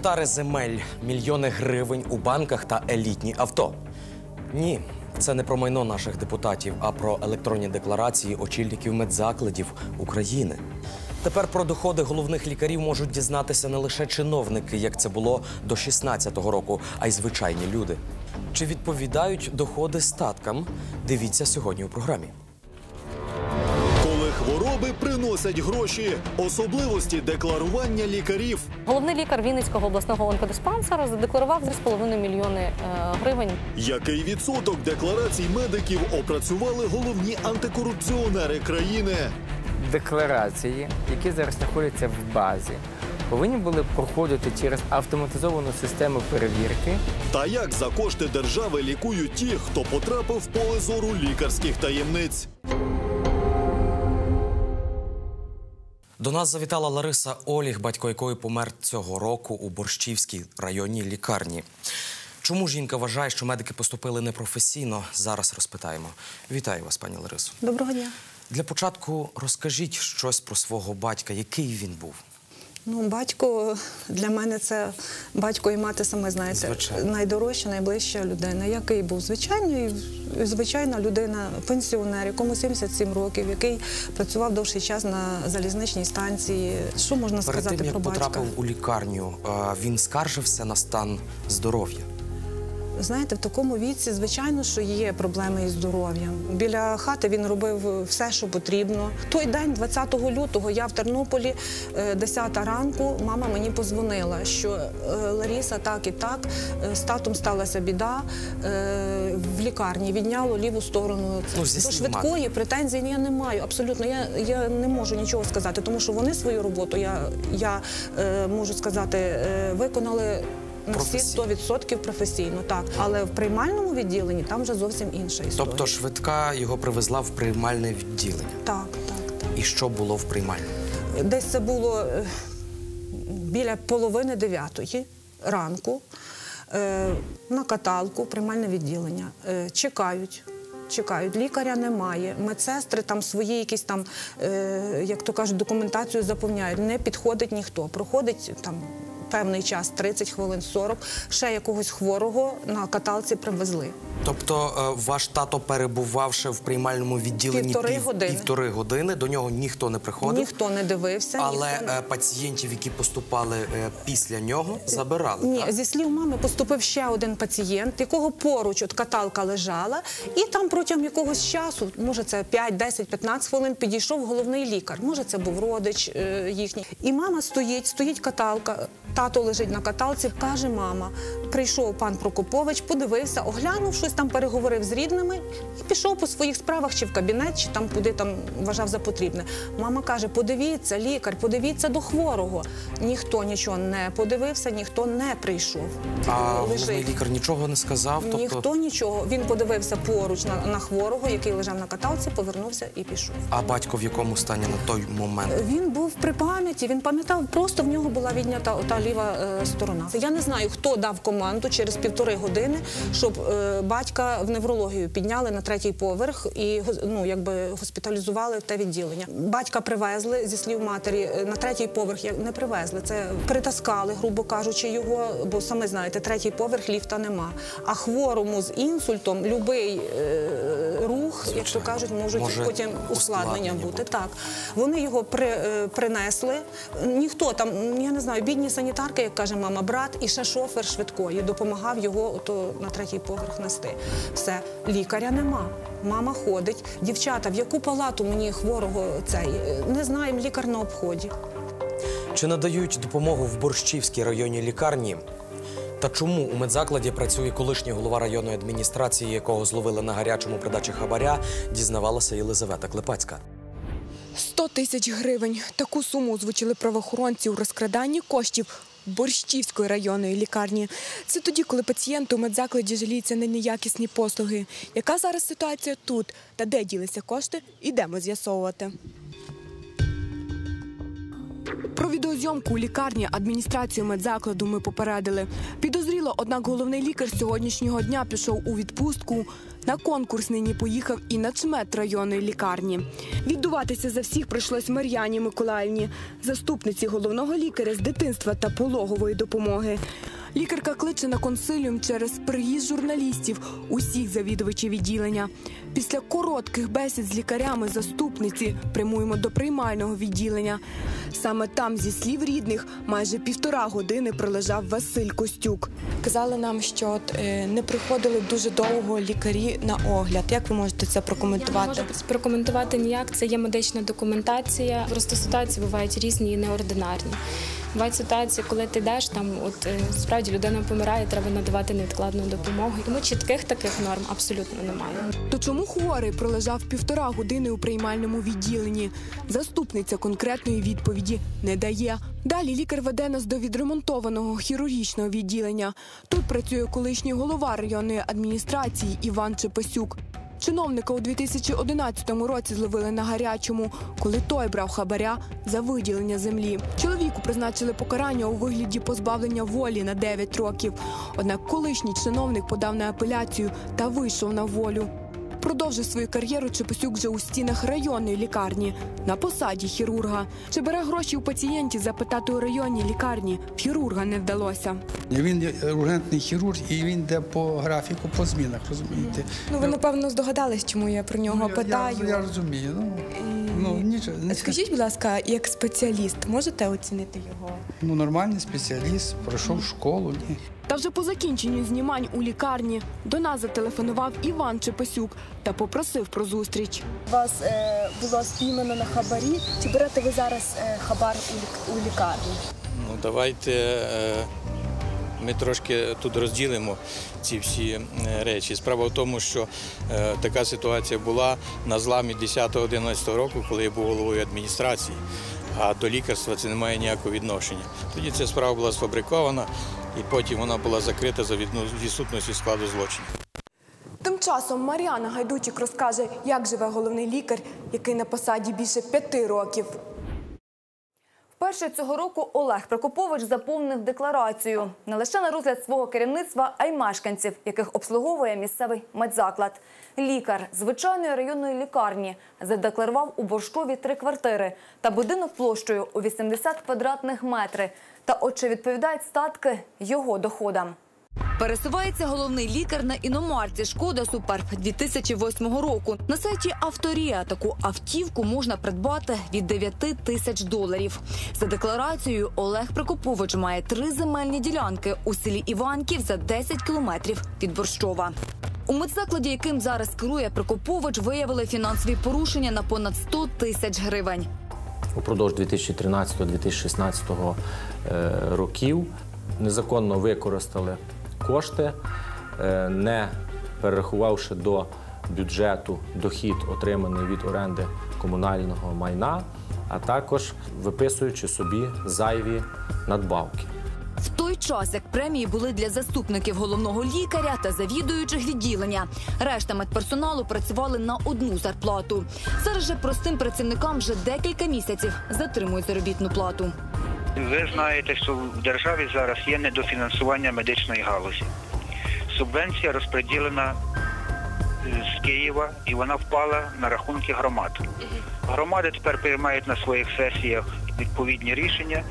Гектари земель, мільйони гривень у банках та елітні авто. Ні, це не про майно наших депутатів, а про електронні декларації очільників медзакладів України. Тепер про доходи головних лікарів можуть дізнатися не лише чиновники, як це було до 16-го року, а й звичайні люди. Чи відповідають доходи статкам? Дивіться сьогодні у програмі. Хвороби приносять гроші, особливості декларування лікарів. Головний лікар Вінницького обласного онкодиспансеру задекларував 3,5 мільйони е, гривень. Який відсоток декларацій медиків опрацювали головні антикорупціонери країни? декларації, які зараз знаходяться в базі, повинні були проходити через автоматизовану систему перевірки. Та як за кошти держави лікують ті, хто потрапив в поле зору лікарських таємниць? До нас завітала Лариса Оліг, батько якої помер цього року у Борщівській районній лікарні. Чому жінка вважає, що медики поступили непрофесійно? Зараз розпитаємо. Вітаю вас, пані Ларисо. Доброго дня. Для початку розкажіть щось про свого батька, який він був. Ну, батько для мене це батько і мати саме знаєте, Звичайно. найдорожча, найближча людина. Який був звичайний, звичайна людина, пенсіонер, якому 77 років, який працював довший час на залізничній станції. Що можна Перед сказати тим, як батька? потрапив у лікарню, він скаржився на стан здоров'я. Знаєте, в такому віці, звичайно, що є проблеми із здоров'ям. Біля хати він робив все, що потрібно. Той день, 20 лютого, я в Тернополі, е, 10 ранку, мама мені позвонила, що е, Ларіса так і так, е, з татом сталася біда е, в лікарні, відняло ліву сторону. Ну, До швидкої претензій я не маю. Абсолютно, я, я не можу нічого сказати, тому що вони свою роботу, я, я е, можу сказати, е, виконали. На всі Професійно. 100% професійно, так. Але в приймальному відділенні там вже зовсім інша історія. Тобто швидка його привезла в приймальне відділення. Так, так, так. І що було в приймальному? Десь це було е, біля половини дев'ятої ранку. Е, На каталку, приймальне відділення. Е, Чекають. Чекають, лікаря немає, медсестри там свої якісь там, як то кажуть, документацію заповняють. Не підходить ніхто. Проходить там певний час, 30 хвилин, 40, ще якогось хворого на каталці привезли. Тобто е, ваш тато, перебувавши в приймальному відділенні Півтори години. півтори години, до нього ніхто не приходив. Ніхто не дивився. Але ніхто не... е, пацієнтів, які поступали е, після нього, забирали. Ні, так? зі слів мами поступив ще один пацієнт, якого поруч от каталка лежала, і там протягом якогось часу, може це 5, 10, 15 хвилин, підійшов головний лікар. Може, це був родич е, їхній. І мама стоїть, стоїть каталка. Тато лежить на каталці, каже мама: прийшов пан Прокопович, подивився, оглянув щось там, переговорив з рідними і пішов по своїх справах, чи в кабінет, чи там куди там вважав за потрібне. Мама каже: подивіться, лікар, подивіться до хворого. Ніхто нічого не подивився, ніхто не прийшов. А головний лікар нічого не сказав. Тобто Ніхто нічого. Він подивився поруч на, на хворого, який лежав на каталці, повернувся і пішов. А батько в якому стані на той момент? Він був при пам'яті, він пам'ятав, просто в нього була віднята ота ліва е, сторона. Я не знаю, хто дав команду через півтори години, щоб е, батька в неврологію підняли на третій поверх і ну, якби госпіталізували в те відділення. Батька привезли зі слів матері е, на третій поверх. Не привезли. Це притаскали, грубо кажучи, його, бо саме знаєте, третій поверх ліфта нема. А хворому з інсультом любий рух, як то кажуть, можуть Може потім ускладнення бути. бути. Так, вони його при, принесли. Ніхто там, я не знаю, бідні санітарки, як каже мама, брат і ще шофер швидкої допомагав його ото на третій поверх нести. Все, лікаря нема. Мама ходить. Дівчата, в яку палату мені хворого цей? Е, Не знаємо, лікар на обході. Чи надають допомогу в Борщівській районній лікарні? Та чому у медзакладі працює колишній голова районної адміністрації, якого зловили на гарячому придачі хабаря, дізнавалася Єлизавета Клепацька. 100 тисяч гривень. Таку суму озвучили правоохоронці у розкраданні коштів Борщівської районної лікарні. Це тоді, коли пацієнти у медзакладі жаліються на неякісні послуги. Яка зараз ситуація тут та де ділися кошти, ідемо з'ясовувати. Про відеозйомку у лікарні адміністрацію медзакладу ми попередили. Підозріло, однак головний лікар сьогоднішнього дня пішов у відпустку. На конкурс нині поїхав і начмет районної лікарні. Віддуватися за всіх прийшлось Мар'яні Миколаївні, заступниці головного лікаря з дитинства та пологової допомоги. Лікарка кличе на консиліум через приїзд журналістів усіх завідувачів відділення. Після коротких бесід з лікарями заступниці прямуємо до приймального відділення. Саме там, зі слів рідних, майже півтора години пролежав Василь Костюк. Казали нам, що е, не приходили дуже довго лікарі на огляд. Як ви можете це Я не прокоментувати? можу прокоментувати ніяк. Це є медична документація. Просто ситуації бувають різні і неординарні. Бувають ситуації, коли ти йдеш, там от е, справді людина помирає, треба надавати невідкладну допомогу. Тому чітких таких норм абсолютно немає. То чому хворий пролежав півтора години у приймальному відділенні? Заступниця конкретної відповіді не дає. Далі лікар веде нас до відремонтованого хірургічного відділення. Тут працює колишній голова районної адміністрації Іван Чепасюк. Чиновника у 2011 році зловили на гарячому, коли той брав хабаря за виділення землі. Чоловіку призначили покарання у вигляді позбавлення волі на 9 років. Однак колишній чиновник подав на апеляцію та вийшов на волю. Продовжив свою кар'єру Чепасюк вже у стінах районної лікарні на посаді хірурга. Чи бере гроші у пацієнтів запитати у районній лікарні? В хірурга не вдалося. Він ургентний хірург і він йде по графіку, по змінах, розумієте? Ну ви напевно здогадались, чому я про нього Я- питаю. Я, я розумію. Ну, ну нічого. не Скажіть, будь ласка, як спеціаліст, можете оцінити його? Ну, нормальний спеціаліст, пройшов школу. Ні. Та вже по закінченню знімань у лікарні до нас зателефонував Іван Чепасюк та попросив про зустріч. Вас е, було спіймано на хабарі. Чи берете ви зараз е, хабар у, лік- у лікарні? Ну, давайте е, ми трошки тут розділимо ці всі е, речі. Справа в тому, що е, така ситуація була на зламі 10-11 року, коли я був головою адміністрації, а до лікарства це не має ніякого відношення. Тоді ця справа була сфабрикована і потім вона була закрита за відсутності складу злочину. Тим часом Мар'яна Гайдучик розкаже, як живе головний лікар, який на посаді більше п'яти років. Вперше цього року Олег Прокопович заповнив декларацію не лише на розгляд свого керівництва, а й мешканців, яких обслуговує місцевий медзаклад. Лікар звичайної районної лікарні задекларував у Борщові три квартири та будинок площею у 80 квадратних метрів. Та от чи відповідають статки його доходам? Пересувається головний лікар на іномарці Шкода Суперб 2008 року. На сайті Авторія таку автівку можна придбати від 9 тисяч доларів. За декларацією Олег Прокопович має три земельні ділянки у селі Іванків за 10 кілометрів від Борщова. У медзакладі, яким зараз керує Прокопович, виявили фінансові порушення на понад 100 тисяч гривень. упродовж 2013-2016 е, років незаконно використали кошти, е, не перерахувавши до бюджету дохід, отриманий від оренди комунального майна, а також виписуючи собі зайві надбавки. В той час, як премії були для заступників головного лікаря та завідуючих відділення, решта медперсоналу працювали на одну зарплату. Зараз же простим працівникам вже декілька місяців затримують заробітну плату. Ви знаєте, що в державі зараз є недофінансування медичної галузі. Субвенція розподілена е, з Києва і вона впала на рахунки громад. Громади тепер приймають на своїх сесіях відповідні рішення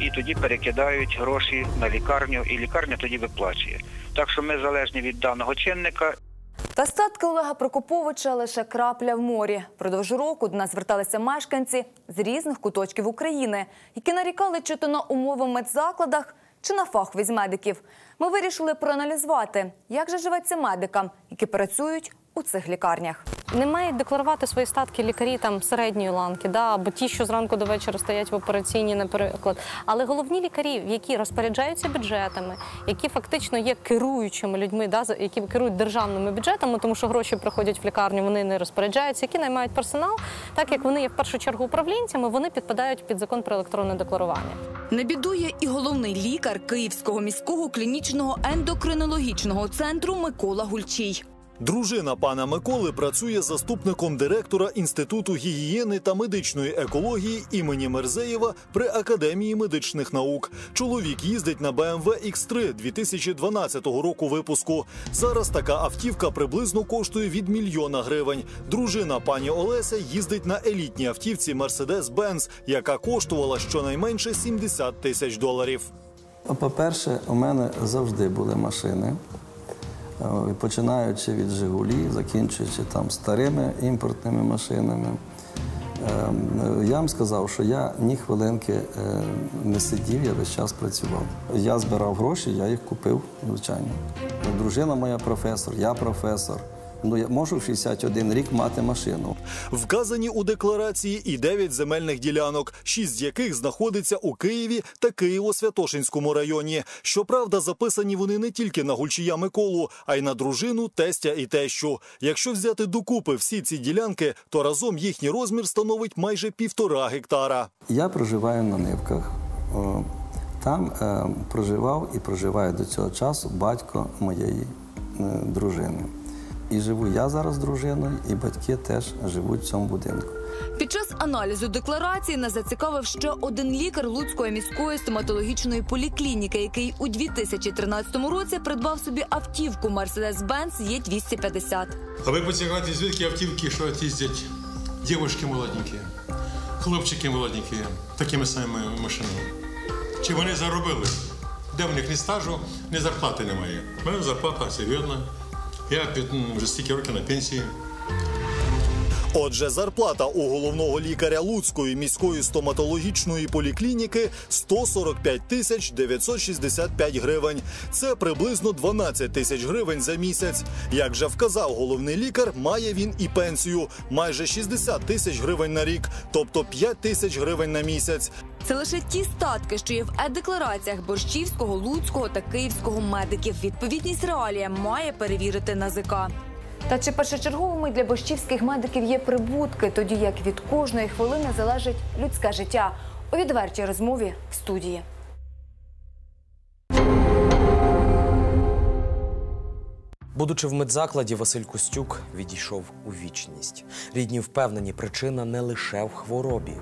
і тоді перекидають гроші на лікарню, і лікарня тоді виплачує. Так що ми залежні від даного чинника Та статки Олега Прокоповича лише крапля в морі. Продовж року до нас зверталися мешканці з різних куточків України, які нарікали чи то на умови в медзакладах, чи на фаховість медиків. Ми вирішили проаналізувати, як же живеться медикам, які працюють у цих лікарнях. Не мають декларувати свої статки лікарі там середньої ланки, да, або ті, що зранку до вечора стоять в операційній, наприклад. Але головні лікарі, які розпоряджаються бюджетами, які фактично є керуючими людьми, да, які керують державними бюджетами, тому що гроші приходять в лікарню, вони не розпоряджаються, які наймають персонал, так як вони є в першу чергу управлінцями, вони підпадають під закон про електронне декларування. Не бідує і головний лікар Київського міського клінічного ендокринологічного центру Микола Гульчій. Дружина пана Миколи працює заступником директора Інституту гігієни та медичної екології імені Мерзеєва при Академії медичних наук. Чоловік їздить на BMW X3 2012 року випуску. Зараз така автівка приблизно коштує від мільйона гривень. Дружина пані Олеся їздить на елітній автівці Mercedes-Benz, яка коштувала щонайменше 70 тисяч доларів. По-перше, у мене завжди були машини, починаючи від Жигулі, закінчуючи там старими імпортними машинами. Е, Я вам сказав, що я ні хвилинки е, не сидів, я весь час працював. Я збирав гроші, я їх купив, звичайно. Дружина моя професор, я професор. Ну, я можу в 61 рік мати машину. Вказані у декларації і 9 земельних ділянок, 6 з яких знаходиться у Києві та Києво-Святошинському районі. Щоправда, записані вони не тільки на Гульчія Миколу, а й на дружину, тестя і тещу. Якщо взяти докупи всі ці ділянки, то разом їхній розмір становить майже півтора гектара. Я проживаю на Нивках. Там е, проживав і проживає до цього часу батько моєї е, дружини. І живу я зараз з дружиною, і батьки теж живуть в цьому будинку. Під час аналізу декларації нас зацікавив ще один лікар Луцької міської стоматологічної поліклініки, який у 2013 році придбав собі автівку Mercedes-Benz Е250. А ви поцікавите, звідки автівки, що їздять дівчатки молоденькі, хлопчики молоденькі, такими самими машинами. Чи вони заробили? Де в них ні стажу, ні зарплати немає. У мене зарплата серйозна. Я м, вже стільки років на пенсії. Отже, зарплата у головного лікаря Луцької міської стоматологічної поліклініки 145 тисяч 965 гривень. Це приблизно 12 тисяч гривень за місяць. Як же вказав головний лікар, має він і пенсію майже 60 тисяч гривень на рік, тобто 5 тисяч гривень на місяць. Це лише ті статки, що є в е-деклараціях Борщівського, Луцького та Київського медиків. Відповідність реаліям має перевірити НАЗК. Та чи першочерговими для борщівських медиків є прибутки, тоді як від кожної хвилини залежить людське життя? У відвертій розмові в студії. Будучи в медзакладі, Василь Костюк відійшов у вічність. Рідні впевнені, причина не лише в хворобі.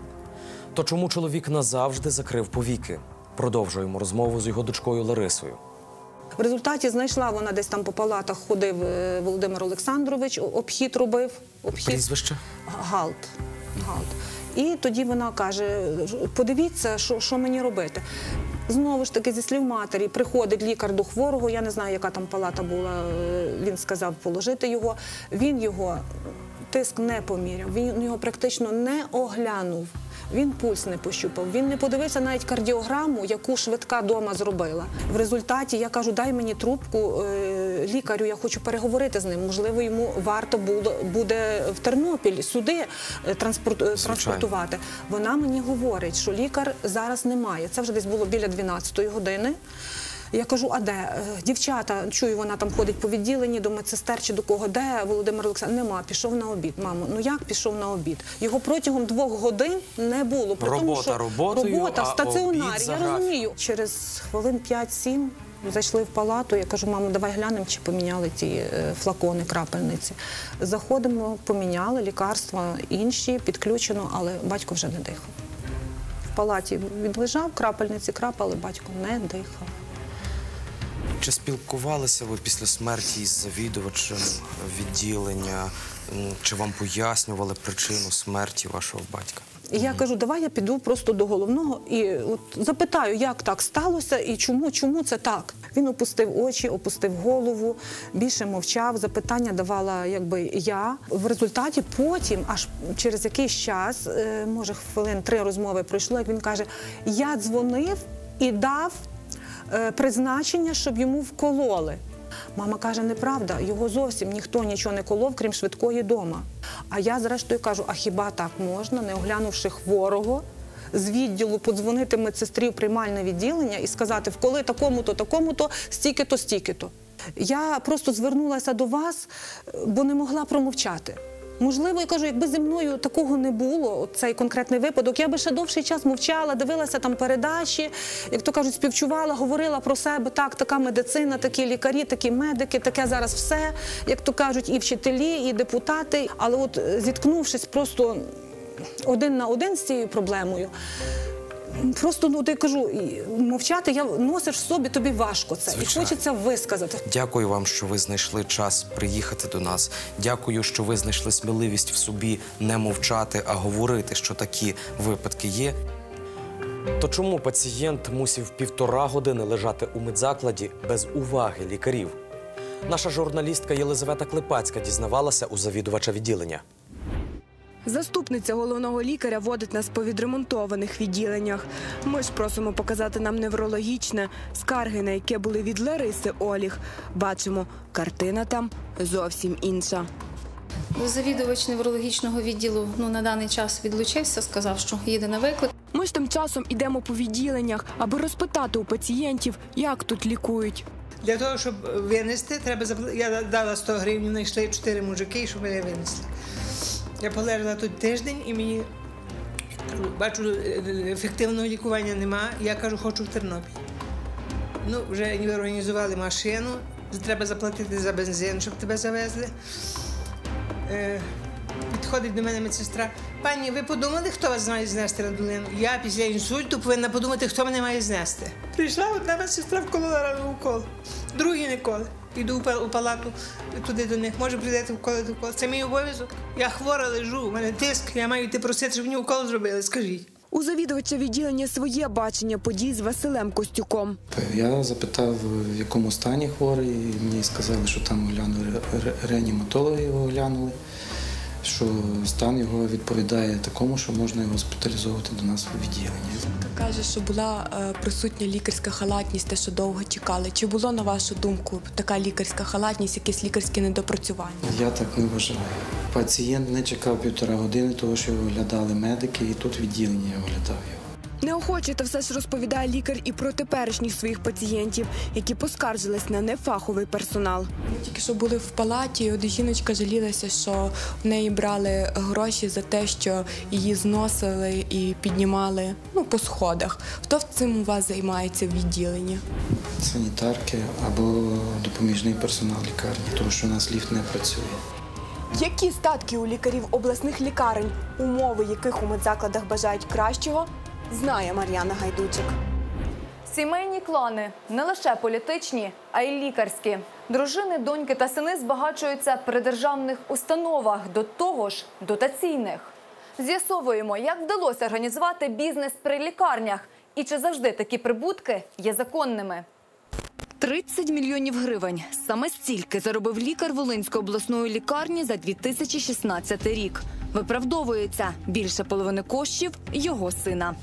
То чому чоловік назавжди закрив повіки? Продовжуємо розмову з його дочкою Ларисою. В результаті знайшла вона десь там по палатах ходив е, Володимир Олександрович, обхід робив. Обхід. Прізвище? Галт. Галт. І тоді вона каже: подивіться, що, що мені робити. Знову ж таки, зі слів матері, приходить лікар до хворого. Я не знаю, яка там палата була. е, Він сказав положити його. Він його тиск не поміряв, він його практично не оглянув. Він пульс не пощупав, він не подивився навіть кардіограму, яку швидка дома зробила. В результаті я кажу, дай мені трубку е, лікарю, я хочу переговорити з ним. Можливо, йому варто було- буде в Тернопіль сюди е, е, транспортувати. Вона мені говорить, що лікар зараз немає. Це вже десь було біля 12-ї години. Я кажу, а де? Е, Дівчата, чую, вона там ходить по відділенні до медсестер чи до кого. Де Володимир Олександрович? Нема, пішов на обід. Мамо, ну як пішов на обід? Його протягом двох годин не було. При тому, що роботою, робота в а стаціонарі. Я розумію. Через хвилин 5-7 зайшли в палату. Я кажу, мамо, давай глянемо, чи поміняли ті е, флакони, крапельниці. Заходимо, поміняли лікарства інші, підключено, але батько вже не дихав. В палаті відлежав, крапельниці крапали, батько не дихав. Чи спілкувалися ви після смерті із завідувачем відділення? Чи вам пояснювали причину смерті вашого батька? Я кажу, давай я піду просто до головного і от запитаю, як так сталося і чому, чому це так. Він опустив очі, опустив голову, більше мовчав. Запитання давала якби я. В результаті потім, аж через якийсь час, е, може хвилин три розмови пройшло, як він каже: Я дзвонив і дав призначення, щоб йому вкололи. Мама каже, неправда, його зовсім ніхто нічого не колов, крім швидкої дома. А я, зрештою, кажу: а хіба так можна, не оглянувши хворого, з відділу подзвонити медсестрі в приймальне відділення і сказати, вколи такому-то, такому-то, стільки-то, стільки-то. Я просто звернулася до вас, бо не могла промовчати. Можливо, я кажу, якби зі мною такого не було, цей конкретний випадок, я би ще довший час мовчала, дивилася там передачі, як то кажуть, співчувала, говорила про себе, так, така медицина, такі лікарі, такі медики, таке зараз все, як то кажуть, і вчителі, і депутати. Але от е, зіткнувшись просто один на один з цією проблемою. Просто ну ти кажу, мовчати я носиш собі, тобі важко це, Звичайно. і хочеться висказати. Дякую вам, що ви знайшли час приїхати до нас. Дякую, що ви знайшли сміливість в собі не мовчати, а говорити, що такі випадки є. То чому пацієнт мусив півтора години лежати у медзакладі без уваги лікарів? Наша журналістка Єлизавета Клепацька дізнавалася у завідувача відділення. Заступниця головного лікаря водить нас по відремонтованих відділеннях. Ми ж просимо показати нам неврологічне, скарги, на яке були від Лариси Оліх. Бачимо, картина там зовсім інша. Завідувач неврологічного відділу ну на даний час відлучився, сказав, що їде на виклик. Ми ж тим часом ідемо по відділеннях, аби розпитати у пацієнтів, як тут лікують. Для того, щоб винести, треба Я дала 100 гривень, знайшли 4 мужики, щоб мене винесли. Я полежала тут тиждень і мені бачу, е, ефективного лікування нема. Я кажу, хочу в Тернопіль. Ну, вже організували машину, треба заплатити за бензин, щоб тебе завезли. Е, Підходить до мене медсестра. Пані, ви подумали, хто вас має знести на долину? Я після інсульту повинна подумати, хто мене має знести. Прийшла одна медсестра вколола рану укол, другі ніколи. Іду у па- у палату туди до них. Може, прийдете вколити укол. Це мій обов'язок. Я хвора лежу, у мене тиск, я маю йти просити, щоб мені укол зробили. Скажіть. У завідувача відділення своє бачення подій з Василем Костюком. Я запитав, в якому стані хворий, і мені сказали, що там оглянули ре- реаніматологи його оглянули, що стан його відповідає такому, що можна його госпіталізовувати до нас в відділення. Каже, що була е, присутня лікарська халатність, те, що довго чекали. Чи було, на вашу думку, така лікарська халатність, якесь лікарське недопрацювання? Я так не вважаю. Пацієнт не чекав півтора години, тому що його оглядали медики, і тут відділення оглядав його. Неохоче та все ж розповідає лікар і про теперішніх своїх пацієнтів, які поскаржились на нефаховий персонал. Ми тільки що були в палаті, і от жіночка жалілася, що в неї брали гроші за те, що її зносили і піднімали ну, по сходах. Хто цим у вас займається в відділенні? Санітарки або допоміжний персонал лікарні, тому що у нас ліфт не працює. Які статки у лікарів обласних лікарень, умови яких у медзакладах бажають кращого, знає Мар'яна Гайдучик. Сімейні клани не лише політичні, а й лікарські. Дружини, доньки та сини збагачуються при державних установах, до того ж дотаційних. З'ясовуємо, як вдалося організувати бізнес при лікарнях і чи завжди такі прибутки є законними. 30 мільйонів гривень. Саме стільки заробив лікар Волинської обласної лікарні за 2016 рік. Виправдовується більше половини коштів його сина.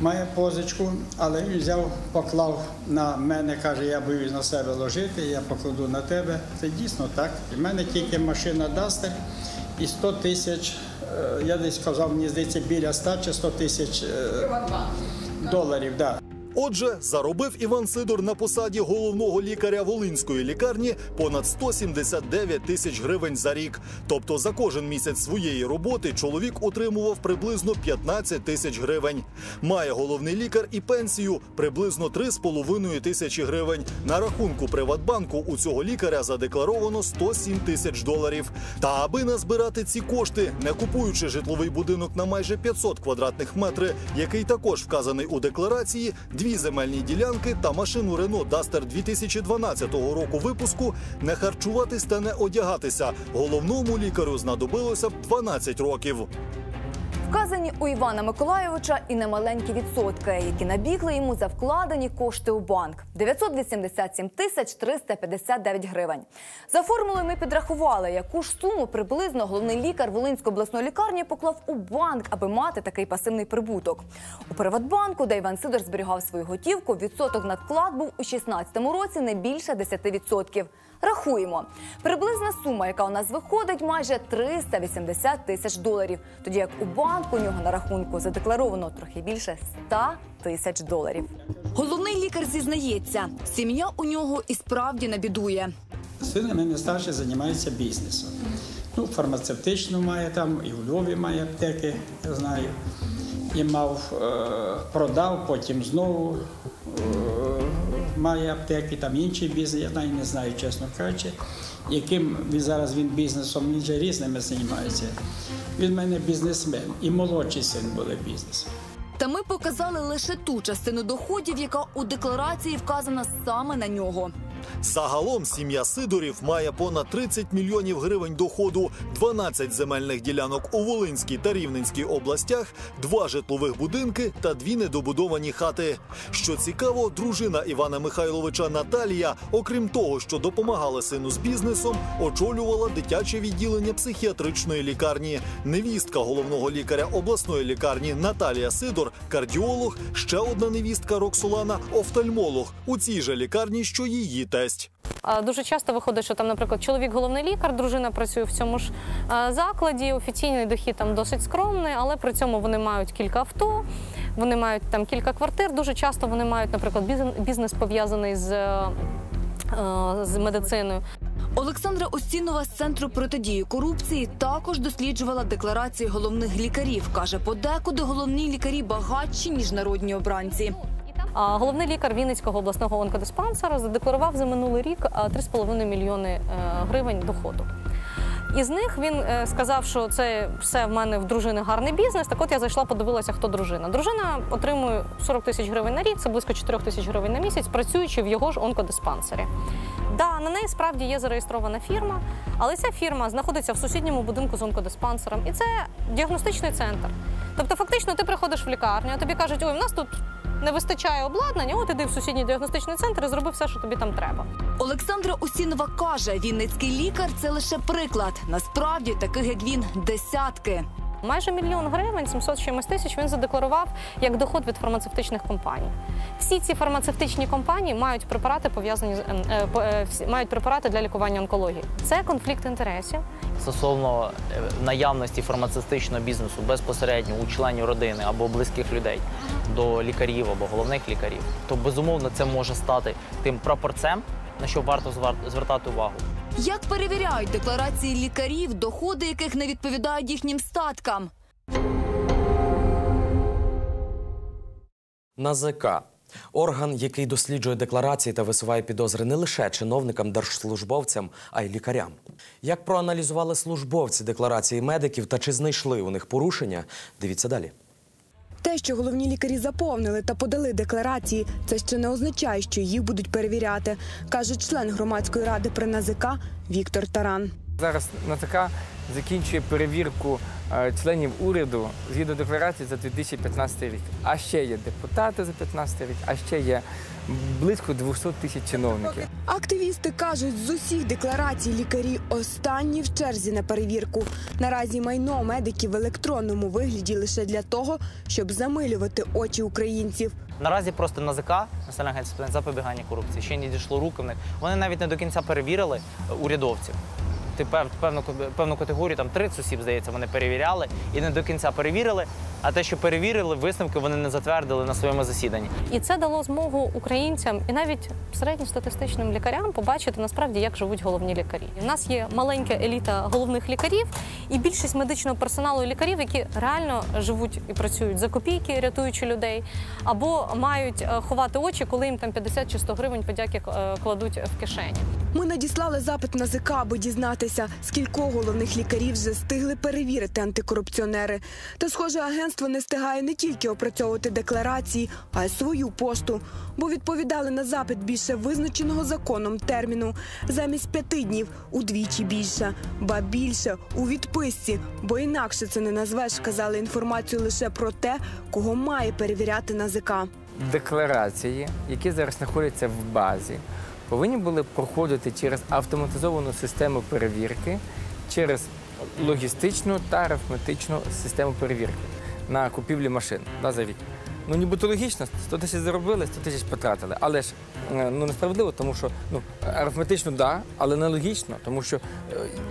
Має позичку, але він взяв, поклав на мене, каже, я боюсь на себе ложити, я покладу на тебе. Це дійсно так. У мене тільки машина Дастер і 100 тисяч, е, я десь сказав, мені здається, біля 100 чи 100 тисяч е, доларів. Да. Отже, заробив Іван Сидор на посаді головного лікаря Волинської лікарні понад 179 тисяч гривень за рік. Тобто за кожен місяць своєї роботи чоловік отримував приблизно 15 тисяч гривень. Має головний лікар і пенсію приблизно 3,5 тисячі гривень. На рахунку Приватбанку у цього лікаря задекларовано 107 тисяч доларів. Та аби назбирати ці кошти, не купуючи житловий будинок на майже 500 квадратних метрів, який також вказаний у декларації, дві земельні ділянки та машину Рено Дастер 2012 року випуску, не харчуватись та не одягатися. Головному лікарю знадобилося б 12 років. Вказані у Івана Миколайовича і немаленькі відсотки, які набігли йому за вкладені кошти у банк 987 тисяч 359 гривень. За формулою ми підрахували, яку ж суму приблизно головний лікар Волинської обласної лікарні поклав у банк, аби мати такий пасивний прибуток. У Приватбанку, де Іван Сидор зберігав свою готівку, відсоток надклад був у 2016 році не більше 10%. Рахуємо. Приблизна сума, яка у нас виходить, майже 380 тисяч доларів. Тоді як у банку у нього на рахунку задекларовано трохи більше 100 тисяч доларів. Головний лікар зізнається, сім'я у нього і справді не бідує. Син мене старший займається бізнесом. Ну, фармацевтичну має там, і в Львові має аптеки, я знаю. І мав, е, продав, потім знову має аптеки, там інший бізнес, я навіть не знаю, чесно кажучи, яким зараз він бізнесом, він же різними займається. Він в мене бізнесмен, і молодший син буде бізнес. Та ми показали лише ту частину доходів, яка у декларації вказана саме на нього. Загалом сім'я Сидорів має понад 30 мільйонів гривень доходу, 12 земельних ділянок у Волинській та Рівненській областях, два житлових будинки та дві недобудовані хати. Що цікаво, дружина Івана Михайловича Наталія, окрім того, що допомагала сину з бізнесом, очолювала дитяче відділення психіатричної лікарні. Невістка головного лікаря обласної лікарні Наталія Сидор, кардіолог, ще одна невістка Роксолана, офтальмолог у цій же лікарні, що її тесть. Дуже часто виходить, що там, наприклад, чоловік головний лікар, дружина працює в цьому ж закладі. Офіційний дохід там досить скромний, але при цьому вони мають кілька авто, вони мають там кілька квартир. Дуже часто вони мають, наприклад, бізнес- бізнес пов'язаний з, е, е, з медициною. Олександра Остінова з центру протидії корупції також досліджувала декларації головних лікарів. каже, подекуди головні лікарі багатші ніж народні обранці. Головний лікар Вінницького обласного онкодиспансера задекларував за минулий рік а, 3,5 мільйони е, гривень доходу. Із них він е, сказав, що це все в мене в дружини гарний бізнес. Так от я зайшла, подивилася, хто дружина. Дружина отримує 40 тисяч гривень на рік, це близько 4 тисяч гривень на місяць, працюючи в його ж онкодиспансері. Да, на неї справді є зареєстрована фірма, але ця фірма знаходиться в сусідньому будинку з онкодиспансером, і це діагностичний центр. Тобто, фактично, ти приходиш в лікарню, а тобі кажуть, ой, в нас тут не вистачає обладнання, от іди в сусідній діагностичний центр і зроби все, що тобі там треба. Олександра Усінова каже, вінницький лікар це лише приклад. Насправді таких як він десятки. Майже мільйон гривень, 700 з чимось тисяч він задекларував як доход від фармацевтичних компаній. Всі ці фармацевтичні компанії мають препарати пов'язані з ем, е, е, мають препарати для лікування онкології. Це конфлікт інтересів. стосовно е, наявності фармацевтичного бізнесу безпосередньо у членів родини або близьких людей до лікарів або головних лікарів, то безумовно це може стати тим прапорцем, на що варто звертати увагу. Як перевіряють декларації лікарів, доходи яких не відповідають їхнім статкам? НАЗК – орган, який досліджує декларації та висуває підозри не лише чиновникам, держслужбовцям, а й лікарям. Як проаналізували службовці декларації медиків та чи знайшли у них порушення, дивіться далі. Те, що головні лікарі заповнили та подали декларації, це ще не означає, що їх будуть перевіряти, каже член громадської ради при НАЗК Віктор Таран. Зараз НАЗК закінчує перевірку е, членів уряду згідно декларації за 2015 рік. А ще є депутати за 2015 рік, а ще є близько 200 тисяч чиновників. Активісти кажуть, з усіх декларацій лікарі останні в черзі на перевірку. Наразі майно медиків в електронному вигляді лише для того, щоб замилювати очі українців. Наразі просто НАЗК, Національне агентство питань запобігання корупції, ще не дійшло руки в них. Вони навіть не до кінця перевірили е, урядовців. Ти пев- певну, певну категорію, там 30 осіб, здається, вони перевіряли і не до кінця перевірили. А те, що перевірили, висновки вони не затвердили на своєму засіданні. І це дало змогу українцям і навіть середньостатистичним лікарям побачити насправді, як живуть головні лікарі. У нас є маленька еліта головних лікарів, і більшість медичного персоналу і лікарів, які реально живуть і працюють за копійки, рятуючи людей, або мають е, ховати очі, коли їм там 50 чи 100 гривень подяки е, кладуть в кишені. Ми надіслали запит на ЗК, аби дізнатися, скількох головних лікарів вже встигли перевірити антикорупціонери. Та, схоже, агентство не встигає не тільки опрацьовувати декларації, а й свою пошту, бо відповідали на запит більше визначеного законом терміну замість п'яти днів удвічі більше, ба більше у відписці, бо інакше це не назвеш. Казали інформацію лише про те, кого має перевіряти НАЗК. Декларації, які зараз знаходяться в базі, повинні були проходити через автоматизовану систему перевірки, через логістичну та арифметичну систему перевірки на купівлі машин. Назовіть Ну, нібито логічно, 100 тисяч заробили, 100 тисяч потратили. Але ж е, ну, несправедливо, тому що ну, арифметично да, але не логічно, тому що е,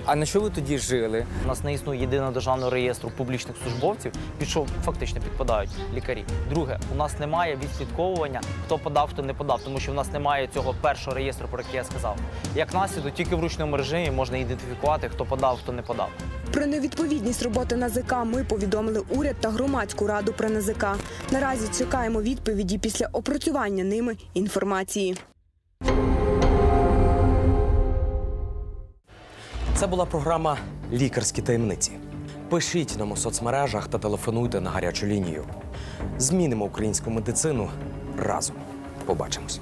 а на що ви тоді жили? У нас не існує єдиного державного реєстру публічних службовців, під що фактично підпадають лікарі. Друге, у нас немає відслідковування, хто подав, хто не подав, тому що в нас немає цього першого реєстру, про який я сказав. Як наслідок, тільки в ручному режимі можна ідентифікувати, хто подав, хто не подав. Про невідповідність роботи НАЗК ми повідомили уряд та громадську раду при НАЗК. Наразі чекаємо відповіді після опрацювання ними інформації. Це була програма Лікарські таємниці. Пишіть нам у соцмережах та телефонуйте на гарячу лінію. Змінимо українську медицину разом. Побачимось.